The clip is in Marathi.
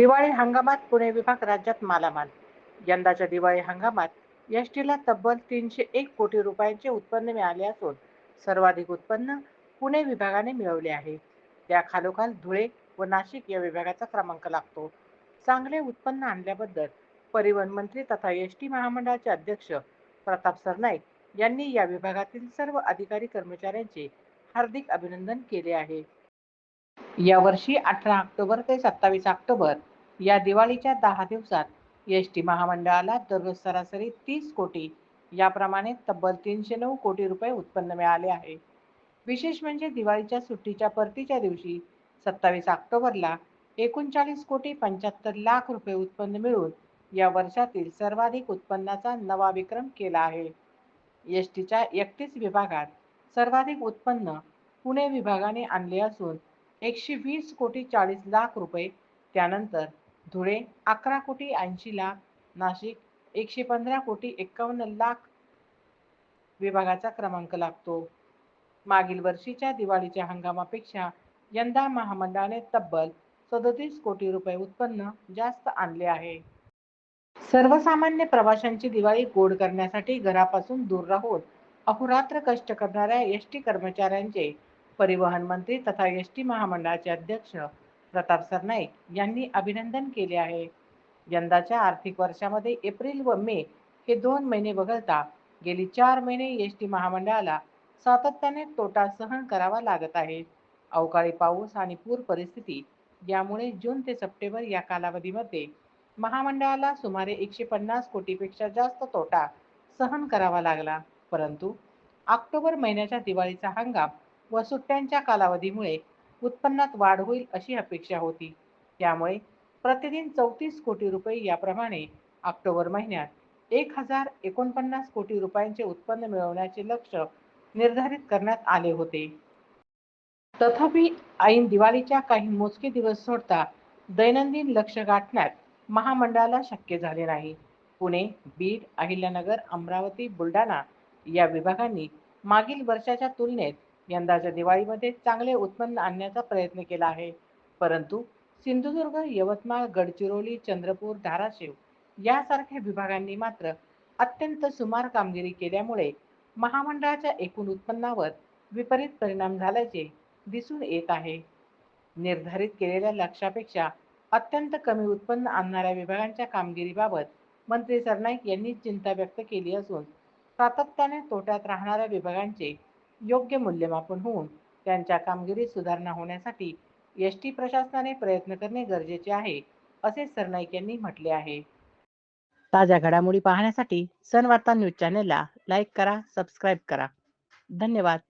दिवाळी हंगामात पुणे विभाग राज्यात मालामाल. यंदाच्या दिवाळी हंगामात एस टीला तब्बल तीनशे एक कोटी रुपयांचे उत्पन्न मिळाले असून सर्वाधिक उत्पन्न पुणे विभागाने मिळवले आहे. त्या खालोखाल धुळे व नाशिक या विभागाचा क्रमांक लागतो. चांगले उत्पन्न आणल्याबद्दल परिवहन मंत्री तथा एस टी महामंडळाचे अध्यक्ष प्रताप सरनाईक यांनी या विभागातील सर्व अधिकारी कर्मचाऱ्यांचे हार्दिक अभिनंदन केले आहे. यावर्षी अठरा ऑक्टोबर ते सत्तावीस ऑक्टोबर या दिवाळीच्या दहा दिवसात एस टी महामंडळाला दररोज सरासरी तीस कोटी याप्रमाणे तब्बल तीनशे नऊ कोटी रुपये उत्पन्न मिळाले आहे. विशेष म्हणजे दिवाळीच्या सुट्टीच्या परतीच्या दिवशी सत्तावीस ऑक्टोबरला एकोणचाळीस कोटी पंच्याहत्तर लाख रुपये उत्पन्न मिळून या वर्षातील सर्वाधिक उत्पन्नाचा नवा विक्रम केला आहे. एस टीच्या एकतीस विभागात सर्वाधिक उत्पन्न पुणे विभागाने आणले असून एकशे वीस कोटी चाळीस लाख रुपये त्यानंतर धुळे अकरा कोटी ऐंशी लाख नाशिक एकशे पंधरा कोटी एक्कावन्न लाख विभागाचा क्रमांक लागतो. मागील वर्षीच्या दिवाळीच्या हंगामापेक्षा यंदा महामंडळाने तब्बल सदतीस कोटी रुपये उत्पन्न जास्त आणले आहे. सर्वसामान्य प्रवाशांची दिवाळी गोड करण्यासाठी घरापासून दूर राहून अहोरात्र कष्ट करणाऱ्या एस टी कर्मचाऱ्यांचे परिवहन मंत्री तथा एस टी महामंडळाचे अध्यक्ष प्रताप सरनाईक यांनी अभिनंदन केले आहे. यंदाच्या आर्थिक वर्षामध्ये एप्रिल व मे हे दोन महिने वगळता गेली चार महिने एस टी महामंडळाला सातत्याने तोटा सहन करावा लागत आहे. अवकाळी पाऊस आणि पूर परिस्थिती यामुळे जून ते सप्टेंबर या कालावधीमध्ये महामंडळाला सुमारे एकशे पन्नास कोटीपेक्षा जास्त तोटा सहन करावा लागला. परंतु ऑक्टोबर महिन्याच्या दिवाळीचा हंगाम व सुट्ट्यांच्या कालावधीमुळे उत्पन्नात वाढ होईल अशी अपेक्षा होती. त्यामुळे प्रतिदिन चौतीस कोटी रुपये याप्रमाणे ऑक्टोबर महिन्यात एक हजार एकोणपन्नास कोटी रुपयांचे उत्पन्न मिळवण्याचे लक्ष निर्धारित करण्यात आले होते. तथापि ऐन दिवाळीच्या काही मोजके दिवस सोडता दैनंदिन लक्ष गाठण्यात महामंडळाला शक्य झाले नाही. पुणे बीड अहिल्यानगर अमरावती बुलढाणा या विभागांनी मागील वर्षाच्या तुलनेत यंदाच्या दिवाळीमध्ये चांगले उत्पन्न आणण्याचा प्रयत्न केला आहे. परंतु सिंधुदुर्ग यवतमाळ गडचिरोली चंद्रपूर धाराशिव यासारख्या विभागांनी मात्र अत्यंत सुमार कामगिरी केल्यामुळे महामंडळाच्या एकूण उत्पन्नावर विपरीत परिणाम झाल्याचे दिसून येत आहे. निर्धारित केलेल्या लक्ष्यापेक्षा अत्यंत कमी उत्पन्न आणणाऱ्या विभागांच्या कामगिरीबाबत मंत्री सरनाईक यांनी चिंता व्यक्त केली असून सातत्याने तोट्यात राहणाऱ्या विभागांचे योग्य मूल्यमापन होऊन त्यांच्या कामगिरीत सुधारणा होण्यासाठी एस टी प्रशासनाने प्रयत्न करणे गरजेचे आहे असे सरनाईक यांनी म्हटले आहे. ताज्या घडामोडी पाहण्यासाठी सनवार्ता न्यूज चॅनेलला लाईक करा सबस्क्राईब करा. धन्यवाद.